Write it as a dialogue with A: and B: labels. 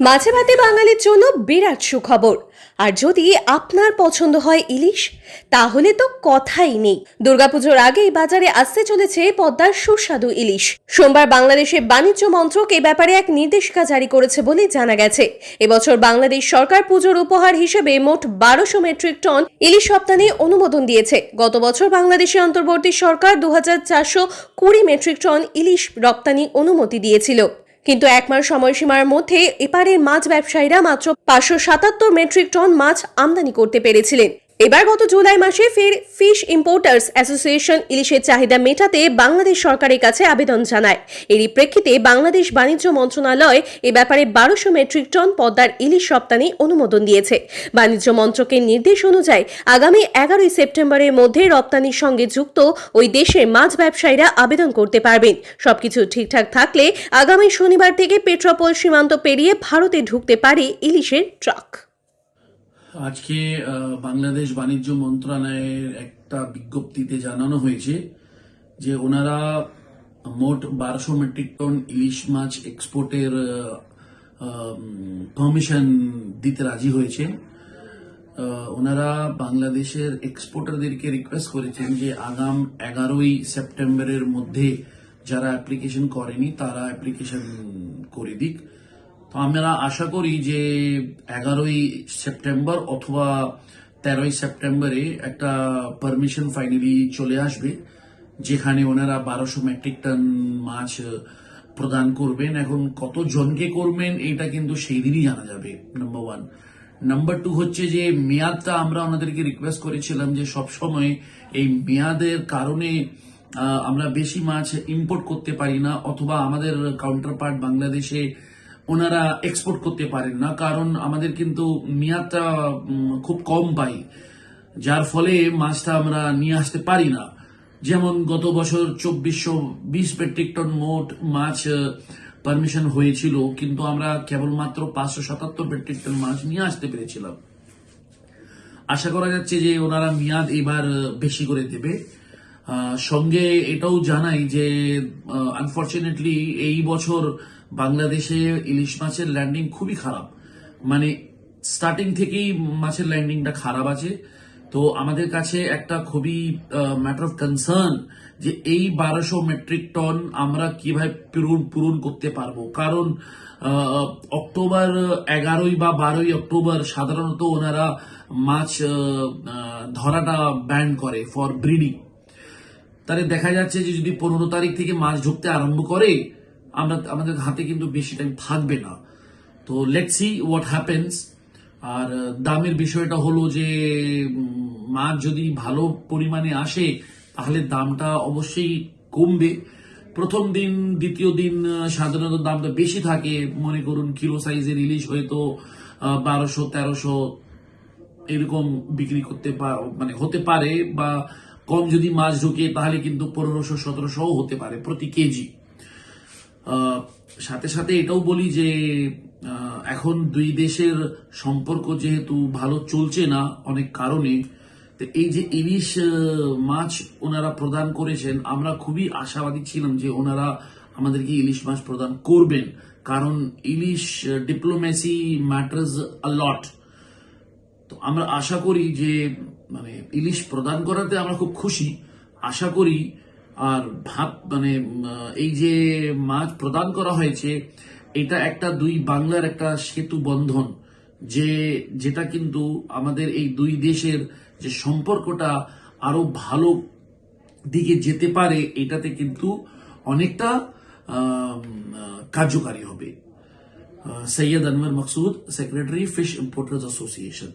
A: মাঝে ভাতে বাঙালির জন্য বিরাট সুখবর। আর যদি আপনার পছন্দ হয় ইলিশ, তাহলে তো কথাই নেই। দুর্গাপুজোর আগেই বাজারে আসতে চলেছে পদ্মার সুস্বাদু ইলিশ। সোমবার বাংলাদেশের বাণিজ্য মন্ত্রক এ ব্যাপারে এক নির্দেশিকা জারি করেছে বলে জানা গেছে। এবছর বাংলাদেশ সরকার পুজোর উপহার হিসেবে মোট বারোশো মেট্রিক টন ইলিশ রপ্তানি অনুমোদন দিয়েছে। গত বছর বাংলাদেশে অন্তর্বর্তী সরকার দু হাজার চারশো কুড়ি মেট্রিক টন ইলিশ রপ্তানি অনুমতি দিয়েছিল। কিন্তু এক মাস সময়সীমার মধ্যে এপারের মাছ ব্যবসায়ীরা মাত্র পাঁচশো সাতাত্তর মেট্রিক টন মাছ আমদানি করতে পেরেছিলেন। এবার গত জুলাই মাসে ফের ফিশ ইম্পোর্টার্স অ্যাসোসিয়েশন ইলিশের চাহিদা মেটাতে বাংলাদেশ সরকারের কাছে আবেদন জানায়। এরই প্রেক্ষিতে বাংলাদেশ বাণিজ্য মন্ত্রণালয় এ ব্যাপারে বারোশো মেট্রিক টন পদ্মার ইলিশ রপ্তানি অনুমোদন দিয়েছে। বাণিজ্য মন্ত্রকের নির্দেশ অনুযায়ী আগামী এগারোই সেপ্টেম্বরের মধ্যে রপ্তানির সঙ্গে যুক্ত ওই দেশের মাছ ব্যবসায়ীরা আবেদন করতে পারবেন। সবকিছু ঠিকঠাক থাকলে আগামী শনিবার থেকে পেট্রোপল সীমান্ত পেরিয়ে ভারতে ঢুকতে পারে ইলিশের ট্রাক।
B: আজকে বাংলাদেশ বাণিজ্য মন্ত্রণালয়ের একটা বিজ্ঞপ্তিতে জানানো হয়েছে যে ওনারা মোট বারোশো মেট্রিক টন ইলিশ মাছ এক্সপোর্টের পারমিশন দিতে রাজি হয়েছে। ওনারা বাংলাদেশের এক্সপোর্টারদেরকে রিকোয়েস্ট করেছেন যে আগাম এগারোই সেপ্টেম্বরের মধ্যে যারা অ্যাপ্লিকেশন করেনি, তারা অ্যাপ্লিকেশন করে দিক। তো আমরা আশা করি যে এগারোই সেপ্টেম্বর অথবা তেরোই সেপ্টেম্বরে একটা পারমিশন ফাইনালি চলে আসবে, যেখানে ওনারা বারোশো মেট্রিক টন মাছ প্রদান করবেন। এখন কত জনকে করবেন, এটা কিন্তু সেই দিনই জানা যাবে নাম্বার ওয়ান নাম্বার টু হচ্ছে যে মেয়াদটা আমরা ওনাদেরকে রিকোয়েস্ট করেছিলাম যে সব সময় এই মেয়াদের কারণে আমরা বেশি মাছ ইম্পোর্ট করতে পারি না, অথবা আমাদের কাউন্টার পার্ট বাংলাদেশে ওনারা এক্সপোর্ট করতে পারেন না, কারণ আমাদের কিন্তু মেয়াদটা খুব কম পাই। যার ফলে মাছটা আমরা নিয়ে আসতে পারি না। যেমন গত বছর চব্বিশশো বিশ মেট্রিক টন মোট মাছ পারমিশন হয়েছিল, কিন্তু আমরা কেবলমাত্র পাঁচশো সাতাত্তর মেট্রিক টন মাছ নিয়ে আসতে পেরেছিলাম। আশা করা যাচ্ছে যে ওনারা মেয়াদ এবার বেশি করে দেবে। সঙ্গে এটাও জানাই যে আনফর্চুনেটলি এই বছর বাংলাদেশে ইলিশ মাছের ল্যান্ডিং খুবই খারাপ। মানে স্টার্টিং থেকেই মাছের ল্যান্ডিংটা খারাপ আছে। তো আমাদের কাছে একটা খুবই ম্যাটার অফ কনসার্ন যে এই বারোশো মেট্রিক টন আমরা কীভাবে পূরণ পূরণ করতে পারব। কারণ অক্টোবর এগারোই বা বারোই অক্টোবর সাধারণত ওনারা মাছ ধরাটা ব্যান করে ফর ব্রিডিং তাহলে দেখা যাচ্ছে যে যদি পনেরো তারিখ থেকে মাছ ঢুকতে আরম্ভ করে, আমরা, আমাদের হাতে কিন্তু বেশি টাইম থাকবে না। তো লেটস সি হোয়াট হ্যাপেন্স আর দামের বিষয়টা হলো যে মাছ যদি ভালো পরিমাণে আসে, তাহলে দামটা অবশ্যই কমবে। প্রথম দিন, দ্বিতীয় দিন সাধারণত দামটা বেশি থাকে। মনে করুন, কিলো সাইজের ইলিশ হয়তো বারোশো, তেরোশো এরকম বিক্রি করতে মানে হতে পারে বা কম যদি মাছ ঢুকে, তাহলে কিন্তু পনেরোশো সতেরোশো হতে পারে প্রতি কেজি। সাথে সাথে এটাও বলি যে এখন দুই দেশের সম্পর্ক যেহেতু ভালো চলছে না, অনেক কারণে, তো এই যে ইলিশ মাছ ওনারা প্রদান করেছেন, আমরা খুবই আশাবাদী ছিলাম যে ওনারা আমাদেরকে ইলিশ মাছ প্রদান করবেন। কারণ ইলিশ ডিপ্লোমেসি ম্যাটার্স আ লট তো আমরা আশা করি যে মানে ইলিশ প্রদান করাতে আমরা খুব খুশি। আশা করি, আর ভাব মানে এই যে মাছ প্রদান করা হয়েছে, এটা একটা দুই বাংলার একটা সেতু বন্ধন, যে, যেটা কিন্তু আমাদের এই দুই দেশের যে সম্পর্কটা আরও ভালো দিকে যেতে পারে, এটাতে কিন্তু অনেকটা কার্যকারী হবে। Syed Anwar Maqsud, secretary fish importers association.